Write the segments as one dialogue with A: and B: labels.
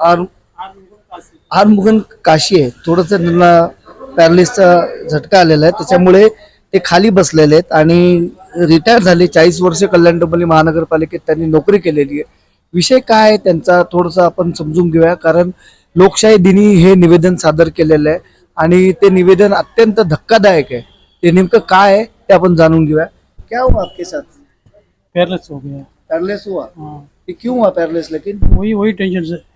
A: R आरमुगन Kashi आहे. थोडंसं त्यांना पॅरालिसचा झटका आलेला आहे. त्याच्यामुळे ते खाली बसलेले आहेत आणि रिटायर झाले. चाळीस वर्ष कल्याण डोंबिवली महानगरपालिकेत त्यांनी नोकरी केलेली आहे. विषय काय आहे त्यांचा थोडंसं आपण समजून घेऊया. कारण लोकशाही दिनी हे निवेदन सादर केलेलं आहे आणि ते निवेदन अत्यंत धक्कादायक आहे. ते नेमकं काय आहे ते आपण जाणून घेऊया. क्या हुआ आपके साथ?
B: पेयरलेस हो गया.
A: पैरलेस हुआ?
B: हाँ.
A: ये क्यों हुआ पैरलेस लेकिन?
B: वही वही टेंशन से.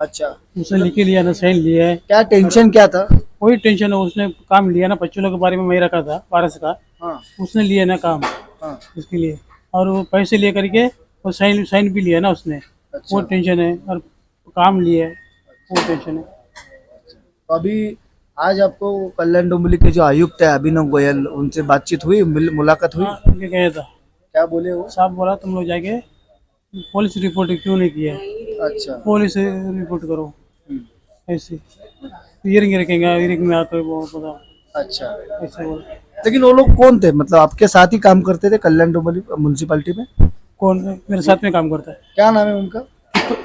A: अच्छा।
B: उसने लिख लिया ना साइन लिया है।
A: क्या टेंशन क्या था?
B: कोई टेंशन है उसने काम लिया ना बच्चों के बारे में मैं रखा था पारस का।
A: हाँ।
B: उसने लिया ना काम
A: हाँ।
B: इसके लिए। और वो पैसे ले करके वो साइन साइन भी लिया ना उसने।
A: अच्छा।
B: वो टेंशन है और काम लिया है वो टेंशन है।
A: तो अभी आज आपको कल्याण डोंबिवली के जो आयुक्त है अभिनव गोयल उनसे बातचीत हुई मुलाकात हुई?
B: हाँ उनके गया था।
A: क्या बोले वो?
B: साहब बोला तुम लोग जाके पुलिस रिपोर्ट क्यों नहीं किया?
A: अच्छा।
B: पुलिस रिपोर्ट करो ऐसे हियरिंग रखेंगे हियरिंग में आकर वो बता
A: अच्छा।
B: ऐसे बोला
A: लेकिन वो लोग कौन थे? मतलब आपके साथ ही काम करते थे कल्याण डोंबिवली म्यूनसिपालिटी में?
B: कौन? मेरे साथ में काम करता है।
A: क्या नाम है उनका?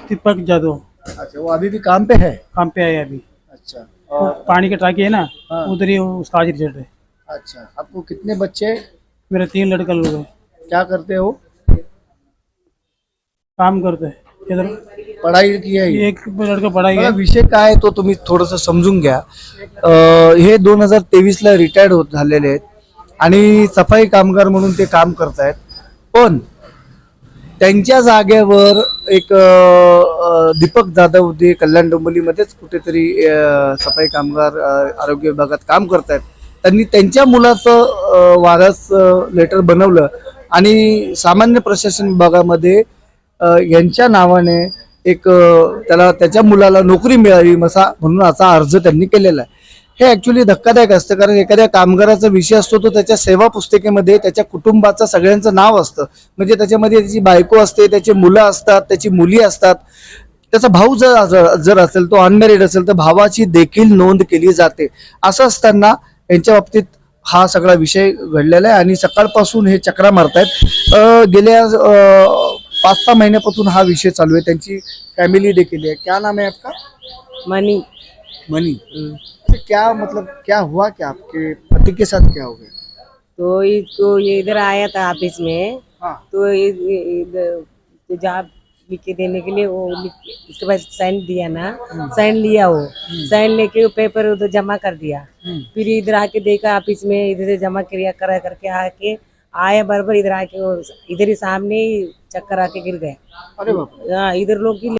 B: दीपक- जादव।
A: अच्छा वो अभी भी काम पे है?
B: काम पे आया अभी।
A: अच्छा। और
B: पानी की टाकी है ना
A: हाँ।
B: उधर ही उसका आज रिज़ल्ट है
A: अच्छा आपको कितने बच्चे?
B: मेरे तीन लड़का लोग हैं।
A: क्या करते हो?
B: काम करते हैं। इधर
A: पढ़ाई की है
B: एक लड़का पढ़ाई
A: मला
B: है
A: विषय काय आहे तो तुम्ही थोडस समजून घ्या. अं, हे दोन हजार तेवीस ला रिटायर्ड होत झालेले आहेत आणि सफाई कामगार म्हणून ते काम करतायत. पण त्यांच्या जागेवर एक अं, अं, दीपक जाधव ते कल्याण डोंबिवलीमध्येच कुठेतरी अं, सफाई कामगार अं, आरोग्य विभागात काम करतायत. त्यांनी त्यांच्या मुलाचं अं, वारस लेटर बनवलं आणि सामान्य प्रशासन विभागामध्ये अ, यांच्या नावाने एक त्याला त्याच्या मुलाला नोकरी मिळावी मसा म्हणून असा अर्ज त्यांनी केलेला आहे. हे ॲक्च्युली धक्कादायक असतं कारण एखाद्या कामगाराचा विषय असतो तो त्याच्या सेवा पुस्तिकेमध्ये त्याच्या कुटुंबाचं सगळ्यांचं नाव असतं. म्हणजे त्याच्यामध्ये त्याची बायको असते त्याची मुलं असतात त्याची मुली असतात. त्याचा भाऊ जर जर- असेल तो अनमॅरिड असेल तर भावाची देखील नोंद केली जाते. असं असताना यांच्या बाबतीत हा सगळा विषय घडलेला आहे. आणि सकाळपासून हे चक्रा मारतायत. आहेत गेल्या पाच सहा महिन्यापासून हा विषय चालू आहे. त्यांची फॅमिली देखील है क्या नाम है आपका?
C: मनी.
A: मनी. तो क्या मतलब क्या हुआ क्या? आपके पति के साथ क्या हो गया?
C: तो इसको ये इधर आया था ऑफ़िस में.
A: हाँ.
C: तो इधर तो जॉब लिख के देने के लिए वो उसके बाद साइन दिया ना. साइन लिया वो. साइन लेके वो पेपर उधर जमा कर दिया. फिर इधर आके देखा ऑफ़िस में इधर से जमा किया करा करके आके आया बराबर इधर आके इधर ही सामने ही चक्कर आके गिर गए।
A: अरे
C: इधर लोग की